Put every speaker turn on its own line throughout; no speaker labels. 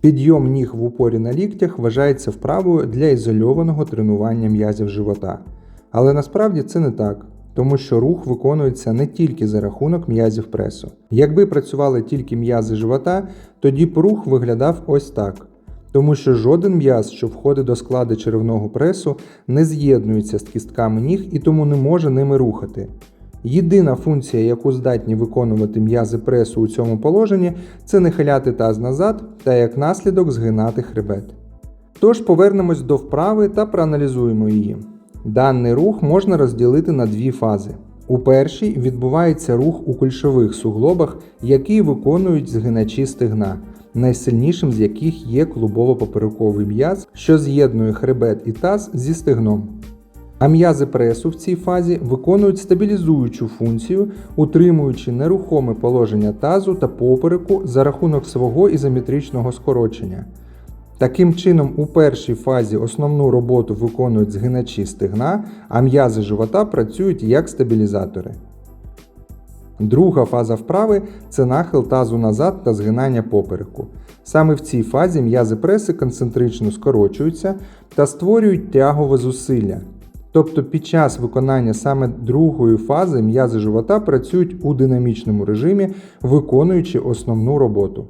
Підйом ніг в упорі на ліктях вважається вправою для ізольованого тренування м'язів живота. Але насправді це не так, тому що рух виконується не тільки за рахунок м'язів пресу. Якби працювали тільки м'язи живота, тоді б рух виглядав ось так. Тому що жоден м'яз, що входить до складу черевного пресу, не з'єднується з кістками ніг і тому не може ними рухати. Єдина функція, яку здатні виконувати м'язи пресу у цьому положенні, це нахиляти таз назад та як наслідок згинати хребет. Тож повернемось до вправи та проаналізуємо її. Даний рух можна розділити на дві фази. У першій відбувається рух у кульшових суглобах, які виконують згиначі стегна, найсильнішим з яких є клубово-поперековий м'яз, що з'єднує хребет і таз зі стегном. А м'язи пресу в цій фазі виконують стабілізуючу функцію, утримуючи нерухоме положення тазу та попереку за рахунок свого ізометричного скорочення. Таким чином, у першій фазі основну роботу виконують згиначі стегна, а м'язи живота працюють як стабілізатори. Друга фаза вправи це нахил тазу назад та згинання попереку. Саме в цій фазі м'язи преси концентрично скорочуються та створюють тягове зусилля. Тобто під час виконання саме другої фази м'язи живота працюють у динамічному режимі, виконуючи основну роботу.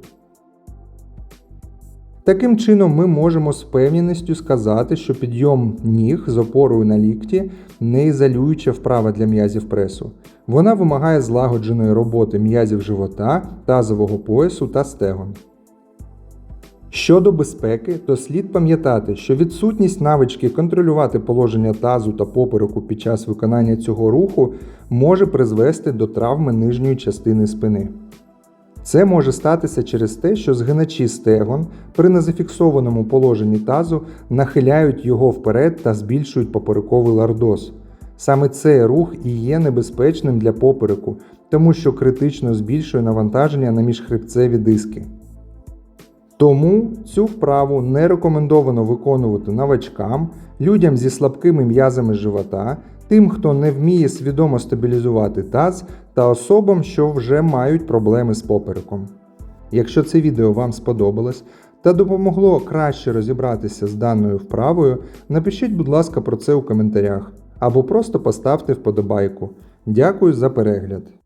Таким чином, ми можемо з певністю сказати, що підйом ніг з опорою на лікті не ізолююча вправа для м'язів пресу. Вона вимагає злагодженої роботи м'язів живота, тазового поясу та стегон. Щодо безпеки, то слід пам'ятати, що відсутність навички контролювати положення тазу та попереку під час виконання цього руху може призвести до травми нижньої частини спини. Це може статися через те, що згиначі стегон при незафіксованому положенні тазу нахиляють його вперед та збільшують поперековий лордоз. Саме цей рух і є небезпечним для попереку, тому що критично збільшує навантаження на міжхребцеві диски. Тому цю вправу не рекомендовано виконувати новачкам, людям зі слабкими м'язами живота, тим, хто не вміє свідомо стабілізувати таз та особам, що вже мають проблеми з попереком. Якщо це відео вам сподобалось та допомогло краще розібратися з даною вправою, напишіть, будь ласка, про це у коментарях або просто поставте вподобайку. Дякую за перегляд!